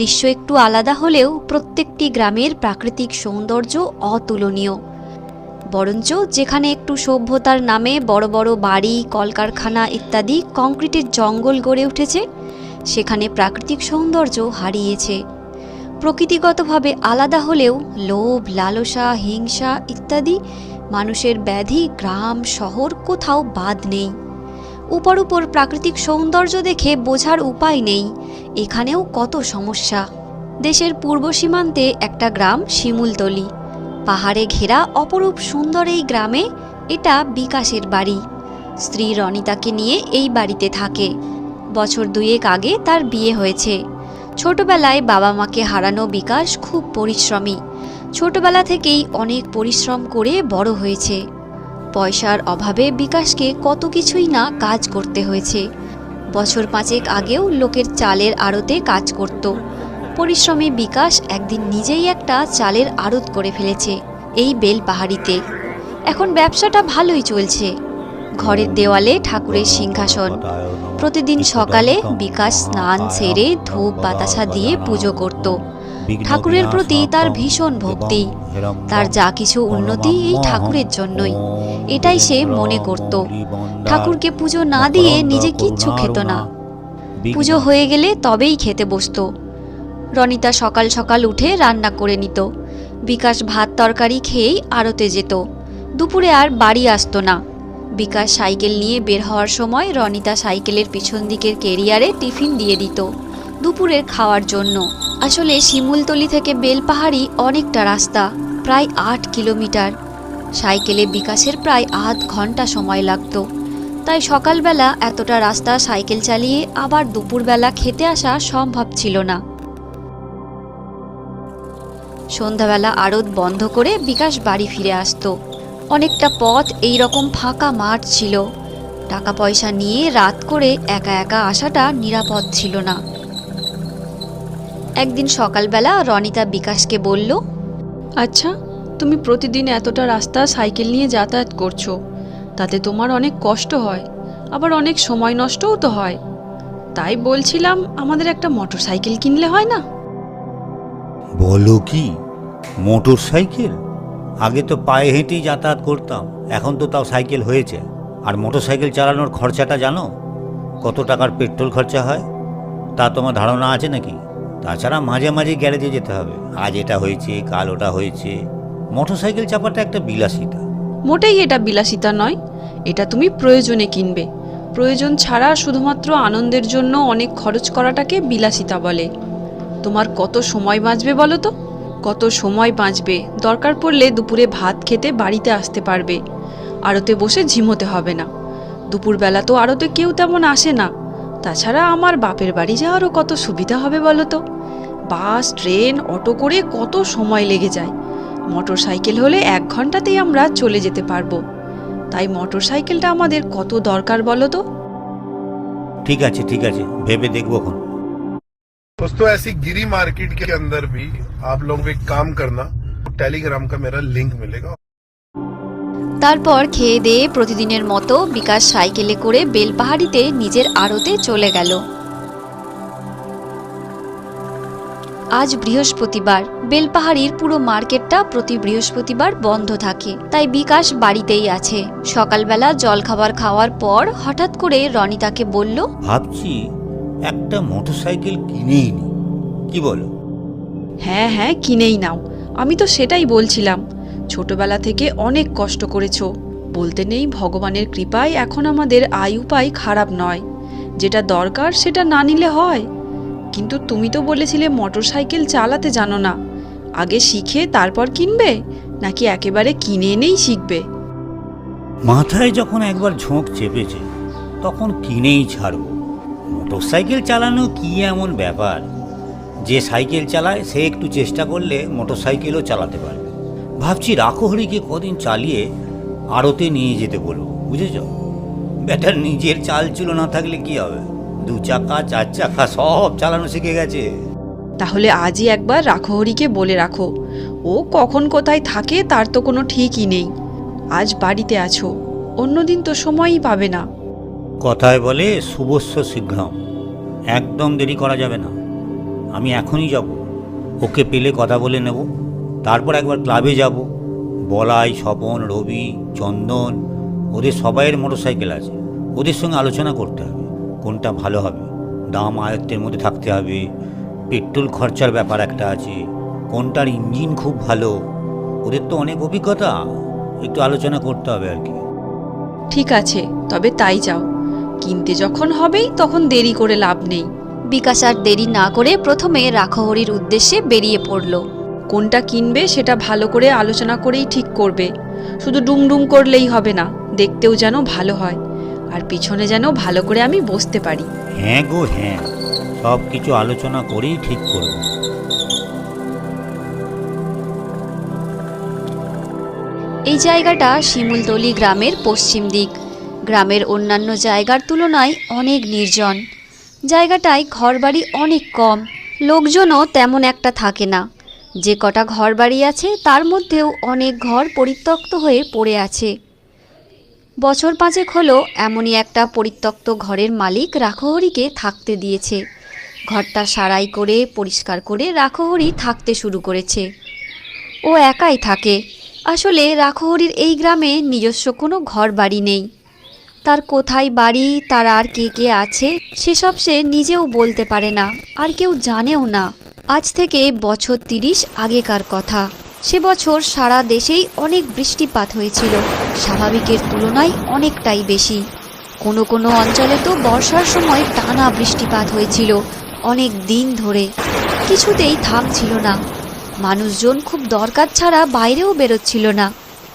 দৃশ্য একটু আলাদা হলেও প্রত্যেকটি গ্রামের প্রাকৃতিক সৌন্দর্য অতুলনীয়। বরঞ্চ যেখানে একটু সভ্যতার নামে বড় বড় বাড়ি, কলকারখানা ইত্যাদি কংক্রিটের জঙ্গল গড়ে উঠেছে, সেখানে প্রাকৃতিক সৌন্দর্য হারিয়েছে। প্রকৃতিগতভাবে আলাদা হলেও লোভ, লালসা, হিংসা ইত্যাদি মানুষের ব্যাধি গ্রাম, শহর কোথাও বাদ নেই। উপর উপর প্রাকৃতিক সৌন্দর্য দেখে বোঝার উপায় নেই। এখানেও কত সমস্যা। দেশের পূর্ব সীমান্তে একটা গ্রাম শিমুলতলি। পাহাড়ে ঘেরা অপরূপ সুন্দর এই গ্রামে এটা বিকাশের বাড়ি। স্ত্রী রনিতাকে নিয়ে এই বাড়িতে থাকে। বছর দুয়েক আগে তার বিয়ে হয়েছে। ছোটবেলায় বাবা মাকে হারানো বিকাশ খুব পরিশ্রমী। ছোটবেলা থেকেই অনেক পরিশ্রম করে বড় হয়েছে। পয়সার অভাবে বিকাশকে কত কিছুই না কাজ করতে হয়েছে। বছর পাঁচেক আগেও লোকের চালের আড়তে কাজ করত। পরিশ্রমে বিকাশ একদিন নিজেই একটা চালের আড়ত করে ফেলেছে এই বেল পাহাড়িতে এখন ব্যবসাটা ভালোই চলছে। ঘরের দেওয়ালে ঠাকুরের সিংহাসন। প্রতিদিন সকালে বিকাশ স্নান সেরে ধূপ বাতাসা দিয়ে পুজো করত। ঠাকুরের প্রতি তার ভীষণ ভক্তি। তার যা কিছু উন্নতি এই ঠাকুরের জন্যই। এটাই সে মনে করত। ঠাকুরকে পুজো না দিয়ে নিজে কিচ্ছু খেত না। পুজো হয়ে গেলে তবেই খেতে বসতো। রনিতা সকাল সকাল উঠে রান্না করে নিত। বিকাশ ভাত তরকারি খেয়েই আড়তে যেত। দুপুরে আর বাড়ি আসতো না। বিকাশ সাইকেল নিয়ে বের হওয়ার সময় রনিতা সাইকেলের পিছন দিকের কেরিয়ারে টিফিন দিয়ে দিত। দুপুরের খাওয়ার জন্য। আসলে শিমুলতলি থেকে বেলপাহাড়ি অনেকটা রাস্তা, প্রায় আট কিলোমিটার। সাইকেলে বিকাশের প্রায় আধ ঘণ্টা সময় লাগতো। তাই সকালবেলা এতটা রাস্তা সাইকেল চালিয়ে আবার দুপুরবেলা খেতে আসা সম্ভব ছিল না। সন্ধ্যাবেলা আড়ত বন্ধ করে বিকাশ বাড়ি ফিরে আসতো। অনেকটা পথ এই রকম ফাঁকা মাঠ ছিল। টাকা পয়সা নিয়ে রাত করে একা একা আসাটা নিরাপদ ছিল না। একদিন সকালবেলা রনিতা বিকাশকে বলল আচ্ছা তুমি প্রতিদিন এতটা রাস্তা সাইকেল নিয়ে যাতায়াত করছ তাতে তোমার অনেক কষ্ট হয় আবার অনেক সময় নষ্টও তো হয়। তাই বলছিলাম আমাদের একটা মোটর সাইকেল কিনলে হয় না? বলো কি মোটর সাইকেল আগে তো পায়ে হেঁটেই যাতায়াত করতাম এখন তো তাও সাইকেল হয়েছে। আর মোটর সাইকেল চালানোর খরচাটা জানো? কত টাকার পেট্রোল খরচা হয়? তা তোমার ধারণা আছে নাকি? তাছাড়া মাঝে মাঝে গ্যারেজে যেতে হবে। আজ এটা হয়েছে, কাল ওটা হয়েছে। মোটর সাইকেল চাপাটা একটা বিলাসিতা। মোটেই এটা বিলাসিতা নয়। এটা তুমি প্রয়োজনে কিনবে। প্রয়োজন ছাড়া শুধুমাত্র আনন্দের জন্য অনেক খরচ করাটাকে বিলাসিতা বলে। তোমার কত সময় বাঁচবে বলো তো? কত সময় বাঁচবে? দরকার পড়লে দুপুরে ভাত খেতে বাড়িতে আসতে পারবে। আড়তে বসে ঝিমোতে হবে না। দুপুরবেলা তো আড়তে কেউ তেমন আসে না। তাছাড়া আমার বাপের বাড়ি যাওয়ারও কত সুবিধা হবে বলো তো বাস ট্রেন অটো করে কত সময় লেগে যায় মোটর সাইকেল হলে এক ঘন্টাতেই আমরা চলে যেতে পারবো তাই মোটর সাইকেলটা আমাদের কত দরকার বলো তো ঠিক আছে ঠিক আছে ভেবে দেখবো এখন दोस्तों ऐसी गिरी मार्केट के अंदर भी आप लोगों को एक काम करना टेलीग्राम का मेरा लिंक मिलेगा তারপর খেয়ে দিয়ে প্রতিদিনের মতো বিকাশ সাইকেলে করে বেলপাহাড়িতে নিজের আড়তে চলে গেল। আজ বৃহস্পতিবার। বেলপাহাড়ির পুরো মার্কেটটা প্রতি বৃহস্পতিবার বন্ধ থাকে। তাই বিকাশ বাড়িতেই আছে। সকালবেলা জলখাবার খাওয়ার পর হঠাৎ করে রনিতাকে বলল ভাবছি একটা মোটর সাইকেল কিনেই নি। কি বলো? হ্যাঁ হ্যাঁ কিনেই নাও। আমি তো সেটাই বলছিলাম। ছোটবেলা থেকে অনেক কষ্ট করেছ। বলতে নেই ভগবানের কৃপায় এখন আমাদের আয় উপায় খারাপ নয়। যেটা দরকার সেটা না নিলে হয়। কিন্তু তুমি তো বলেছিলে মোটর সাইকেল চালাতে জানো না। আগে শিখে তারপর কিনবে? নাকি একেবারে কিনে এনেই শিখবে? মাথায় যখন একবার ঝোঁক চেপেছে, তখন কিনেই ছাড়ব। মোটর সাইকেল চালানো কি এমন ব্যাপার? যে সাইকেল চালায়, সে একটু চেষ্টা করলে মোটর সাইকেলও চালাতে পারবে। ভাবছি রাখহরিকে কদিন চালিয়ে আড়তে নিয়ে যেতে বলব বুঝেছ? ব্যাটার নিজের চাল ছিল না থাকলে কি হবে? দু চাকা চার চাকা সব চালানো শিখে গেছে। তাহলে আজই একবার রাখহরিকে বলে রাখো। ও কখন কোথায় থাকে তার তো কোনো ঠিকই নেই। আজ বাড়িতে আছো অন্যদিন তো সময়ই পাবে না। কথায় বলে শুভস্য শীঘ্রম। একদম দেরি করা যাবে না। আমি এখনই যাব। ওকে পেলে কথা বলে নেব। তারপর একবার ক্লাবে যাব। বলাই স্বপন রবি চন্দন ওদের সবাইয়ের মোটরসাইকেল আছে। ওদের সঙ্গে আলোচনা করতে হবে কোনটা ভালো হবে। দাম আয়ত্তের মধ্যে থাকতে হবে। পেট্রোল খরচার ব্যাপার একটা আছে। কোনটার ইঞ্জিন খুব ভালো। ওদের তো অনেক অভিজ্ঞতা। একটু আলোচনা করতে হবে আর কি। ঠিক আছে তবে তাই যাও। কিনতে যখন হবেই তখন দেরি করে লাভ নেই। বিকাশ আর দেরি না করে প্রথমে রাখহরির উদ্দেশ্যে বেরিয়ে পড়ল। কোনটা কিনবে সেটা ভালো করে আলোচনা করেই ঠিক করবে। শুধু ডুমডুম করলেই হবে না দেখতেও যেন ভালো হয়। আর পিছনে যেন ভালো করে আমি বসতে পারি। হ্যাঁ গো হ্যাঁ। সব কিছু আলোচনা করেই ঠিক করব। এই জায়গাটা শিমুলতলি গ্রামের পশ্চিম দিক। গ্রামের অন্যান্য জায়গার তুলনায় অনেক নির্জন। জায়গাটায় ঘরবাড়ি অনেক কম লোকজনও তেমন একটা থাকে না। যে কটা ঘর বাড়ি আছে, তার মধ্যেও অনেক ঘর পরিত্যক্ত হয়ে পড়ে আছে। বছর পাঁচেক হলো এমনই একটা পরিত্যক্ত ঘরের মালিক রাখহরিকে থাকতে দিয়েছে। ঘরটা সারাই করে, পরিষ্কার করে রাখহরি থাকতে শুরু করেছে। ও একাই থাকে। আসলে রাখহরির এই গ্রামে নিজস্ব কোনো ঘর বাড়ি নেই। তার কোথায় বাড়ি, তার আর কে কে আছে, সেসব সে নিজেও বলতে পারে না, আর কেউ জানেও না। আজ থেকে বছর তিরিশ আগেকার কথা। সে বছর সারা দেশেই অনেক বৃষ্টিপাত হয়েছিল। স্বাভাবিকের তুলনায় অনেকটাই বেশি। কোনো কোনো অঞ্চলে তো বর্ষার সময় টানা বৃষ্টিপাত হয়েছিল, অনেক দিন ধরে। কিছুতেই থামছিল না। মানুষজন খুব দরকার ছাড়া বাইরেও বেরোচ্ছিল না।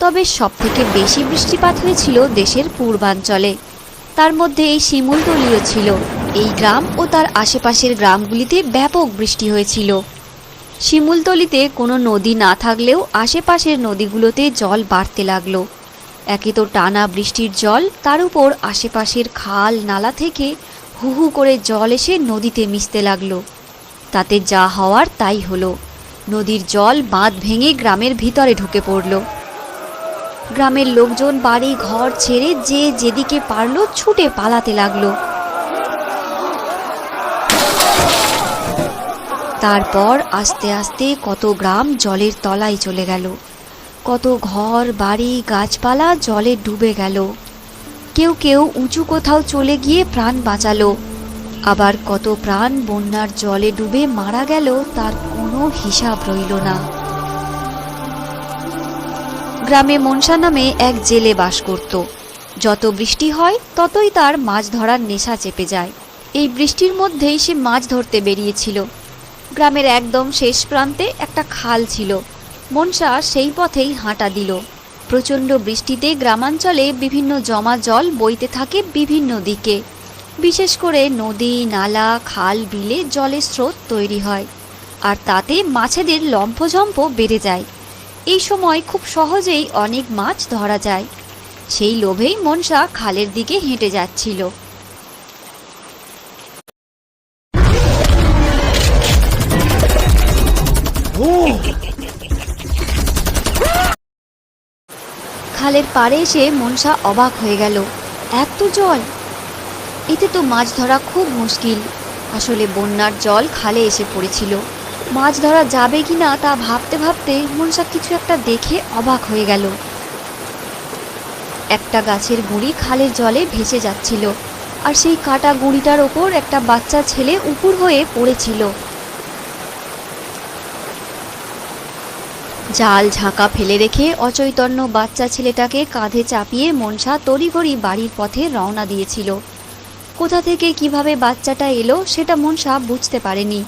তবে সবথেকে বেশি বৃষ্টিপাত হয়েছিল দেশের পূর্বাঞ্চলে। তার মধ্যে এই শিমুলতলিও ছিল। এই গ্রাম ও তার আশেপাশের গ্রামগুলিতে ব্যাপক বৃষ্টি হয়েছিল। শিমুলতলিতে কোনো নদী না থাকলেও আশেপাশের নদীগুলোতে জল বাড়তে লাগল। একে তো টানা বৃষ্টির জল, তার উপর আশেপাশের খাল নালা থেকে হু হু করে জল এসে নদীতে মিশতে লাগল। তাতে যা হওয়ার তাই হলো। নদীর জল বাঁধ ভেঙে গ্রামের ভিতরে ঢুকে পড়ল। গ্রামের লোকজন বাড়ি ঘর ছেড়ে যে যেদিকে পারল ছুটে পালাতে লাগল। তারপর আস্তে আস্তে কত গ্রাম জলের তলায় চলে গেল। কত ঘর, বাড়ি, গাছপালা জলে ডুবে গেল। কেউ কেউ উঁচু কোথাও চলে গিয়ে প্রাণ বাঁচালো। আবার কত প্রাণ বন্যার জলে ডুবে মারা গেল তার কোনো হিসাব রইল না। গ্রামে মনসা নামে এক জেলে বাস করত। যত বৃষ্টি হয়, ততই তার মাছ ধরার নেশা চেপে যায়। এই বৃষ্টির মধ্যেই সে মাছ ধরতে বেরিয়েছিল। গ্রামের একদম শেষ প্রান্তে একটা খাল ছিল। মনসা সেই পথেই হাঁটা দিল। প্রচণ্ড বৃষ্টিতে গ্রামাঞ্চলে বিভিন্ন জমা জল বইতে থাকে বিভিন্ন দিকে। বিশেষ করে নদী, নালা, খাল বিলে জলের স্রোত তৈরি হয়। আর তাতে মাছেদের লম্ফঝম্প বেড়ে যায়। এই সময় খুব সহজেই অনেক মাছ ধরা যায়। সেই লোভেই মনসা খালের দিকে হেঁটে যাচ্ছিল। খালের পাড়ে এসে মনসা অবাক হয়ে গেল। এত জল! এতে তো মাছ ধরা খুব মুশকিল। আসলে বন্যার জল খালে এসে পড়েছিল। মাছ ধরা যাবে কি না তা ভাবতে ভাবতে মনসা কিছু একটা দেখে অবাক হয়ে গেল। একটা গাছের গুঁড়ি খালের জলে ভেসে যাচ্ছিল, আর সেই কাটা গুঁড়িটার ওপর একটা বাচ্চা ছেলে উপুর হয়ে পড়েছিল। জাল ঝাঁকা ফেলে রেখে অচৈতন্য বাচ্চা ছেলেটাকে কাঁধে চাপিয়ে মনসা তড়িঘড়ি বাড়ির পথে রওনা দিয়েছিল। কোথা থেকে কীভাবে বাচ্চাটা এলো সেটা মনসা বুঝতে পারেনি,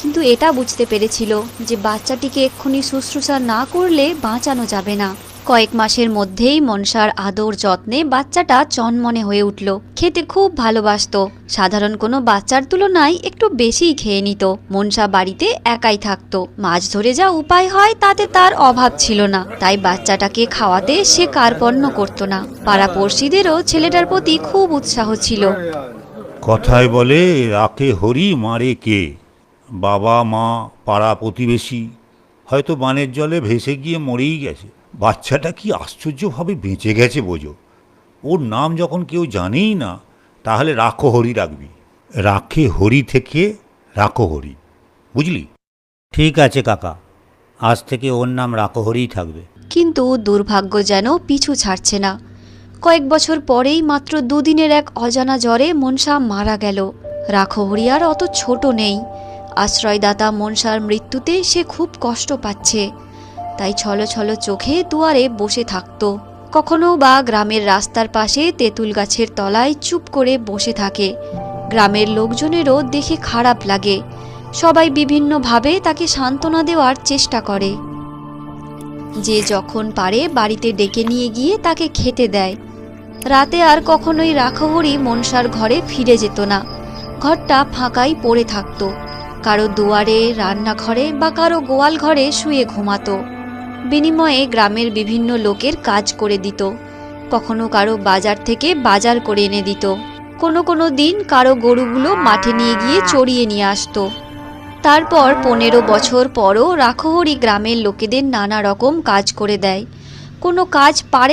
কিন্তু এটা বুঝতে পেরেছিল যে বাচ্চাটিকে এক্ষুনি শুশ্রূষা না করলে বাঁচানো যাবে না। কয়েক মাসের মধ্যেই মনসার আদর যত্নে বাচ্চাটা চনমনে হয়ে উঠল। খেতে খুব ভালোবাসত। সাধারণ কোনো বাচ্চার তুলনায় একটু বেশিই খেয়ে নিত। মনসা বাড়িতে একাই থাকতো। মাছ ধরে যা উপায় হয় তাতে তার অভাব ছিল না। তাই বাচ্চাটাকে খাওয়াতে সে কার্পণ্য করতো না। পাড়াপড়শিদেরও ছেলেটার প্রতি খুব উৎসাহ ছিল। কথায় বলে, রাখে হরি, মারে কে? বাবা, মা, পাড়া প্রতিবেশী। হয়তো বানের জলে ভেসে গিয়ে মরেই গেছে। বাচ্চাটা কি আশ্চর্যভাবে বেঁচে গেছে বোঝো। ওর নাম যখন কেউ জানেই না তাহলে রাখো হরি রাখবি। রাখে হরি থেকে রাখো হরি। বুঝলি? ঠিক আছে কাকা। আজ থেকে ওর নাম রাকহরিই থাকবে। কিন্তু দুর্ভাগ্য যেন পিছু ছাড়ছে না। কয়েক বছর পরেই মাত্র দুদিনের এক অজানা জ্বরে মনসা মারা গেল। রাখহরি আর অত ছোট নেই। আশ্রয়দাতা মনসার মৃত্যুতে সে খুব কষ্ট পাচ্ছে। তাই ছলো ছলো চোখে দুয়ারে বসে থাকতো। কখনো বা গ্রামের রাস্তার পাশে তেঁতুল গাছের তলায় চুপ করে বসে থাকে। গ্রামের লোকজনেরও দেখে খারাপ লাগে। সবাই বিভিন্নভাবে তাকে সান্ত্বনা দেওয়ার চেষ্টা করে। যে যখন পারে বাড়িতে ডেকে নিয়ে গিয়ে তাকে খেতে দেয়। রাতে আর কখনোই রাখহরি মনসার ঘরে ফিরে যেত না। ঘরটা ফাঁকাই পড়ে থাকতো। কারও দুয়ারে, রান্নাঘরে বা কারও গোয়াল ঘরে শুয়ে ঘুমাতো। বিনিময়ে গ্রামের বিভিন্ন লোকের কাজ করে দিত। কখনো কারও বাজার থেকে বাজার করে এনে দিত। কোনো কোনো দিন কারও গরুগুলো মাঠে নিয়ে গিয়ে চড়িয়ে নিয়ে আসতো। তারপর পনেরো বছর পরও রাখহরি গ্রামের লোকেদের নানা রকম কাজ করে দেয়। কোনো কাজ পারে